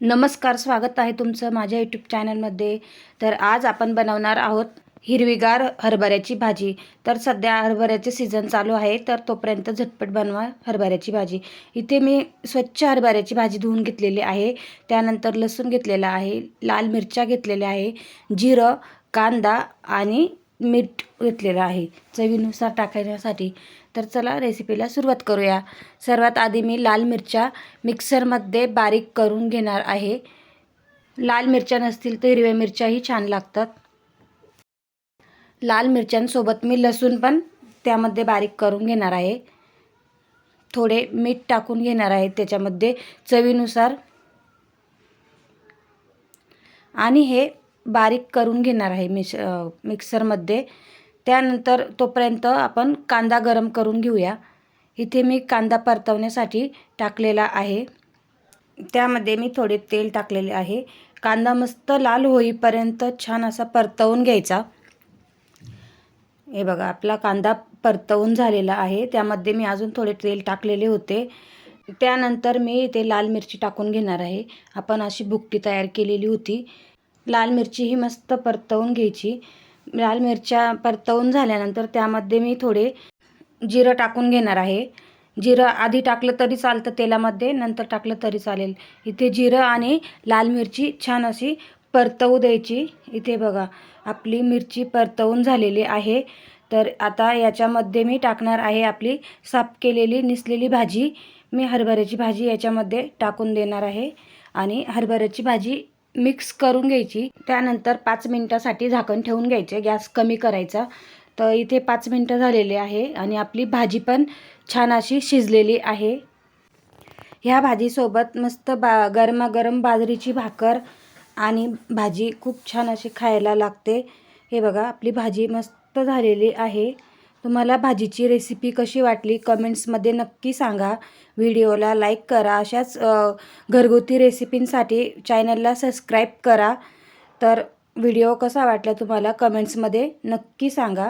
नमस्कार स्वागत आहे तुमचं माझ्या यूट्यूब चॅनलमध्ये तर आज आपण बनवणार आहोत हिरवीगार हरभऱ्याची भाजी. तर सध्या हरभऱ्याचे सीझन चालू आहे तर तोपर्यंत झटपट बनवा हरभऱ्याची भाजी. इथे मी स्वच्छ हरभऱ्याची भाजी धुवून घेतलेली आहे. त्यानंतर लसूण घेतलेला आहे लाल मिरच्या घेतलेल्या आहे जिरं कांदा आणि मीठ घेतलेलं आहे. चवीनुसार टाकण्यासाठी तर चला रेसिपीला सुरुवात करूया. सर्वात आधी मी लाल मिरच्या मिक्सरमध्ये बारीक करून घेणार आहे. लाल मिरच्या नसतील तर हिरव्या मिरच्याही छान लागतात. लाल मिरच्यांसोबत मी लसूण पण त्यामध्ये बारीक करून घेणार आहे. थोडे मीठ टाकून घेणार आहे त्याच्यामध्ये चवीनुसार. आणि हे बारीक करून घेणार आहे मिश मिक्सरमध्ये त्यानंतर तोपर्यंत आपण कांदा गरम करून घेऊया. इथे मी कांदा परतवण्यासाठी टाकलेला आहे. त्यामध्ये मी थोडे तेल टाकलेले आहे. कांदा मस्त लाल होईपर्यंत छान असा परतवून घ्यायचा. हे बघा आपला कांदा परतवून झालेला आहे. त्यामध्ये मी अजून थोडे तेल टाकलेले होते. त्यानंतर मी इथे लाल मिरची टाकून घेणार आहे. आपण अशी भुकटी तयार केलेली होती. लाल मिरची ही मस्त परतवून घ्यायची. लाल मिरच्या परतवून झाल्यानंतर त्यामध्ये मी थोडे जिरं टाकून घेणार आहे. जिरं आधी टाकलं तरी चालतं तेलामध्ये नंतर टाकलं तरी चालेल. इथे जिरं आणि लाल मिरची छान अशी परतवू द्यायची. इथे बघा आपली मिरची परतवून झालेली आहे. तर आता याच्यामध्ये मी टाकणार आहे आपली साफ केलेली निसलेली भाजी. मी हरभऱ्याची भाजी याच्यामध्ये टाकून देणार आहे. आणि हरभऱ्याची भाजी मिक्स करून घ्यायची. त्यानंतर पाच मिनटासाठी झाकण ठेवून घ्यायचे. गॅस कमी करायचा. तर इथे पाच मिनटं झालेले आहे आणि आपली भाजी पण छान अशी शिजलेली आहे. ह्या भाजीसोबत मस्त बा गरमागरम बाजरीची भाकर आणि भाजी खूप छान अशी खायला लागते. हे बघा आपली भाजी मस्त झालेली आहे. तुम्हाला भाजीची रेसिपी कशी वाटली कमेंट्समध्ये नक्की सांगा. व्हिडिओला लाईक करा. अशाच घरगुती रेसिपींसाठी चॅनलला सबस्क्राईब करा. तर व्हिडिओ कसा वाटला तुम्हाला कमेंट्समध्ये नक्की सांगा.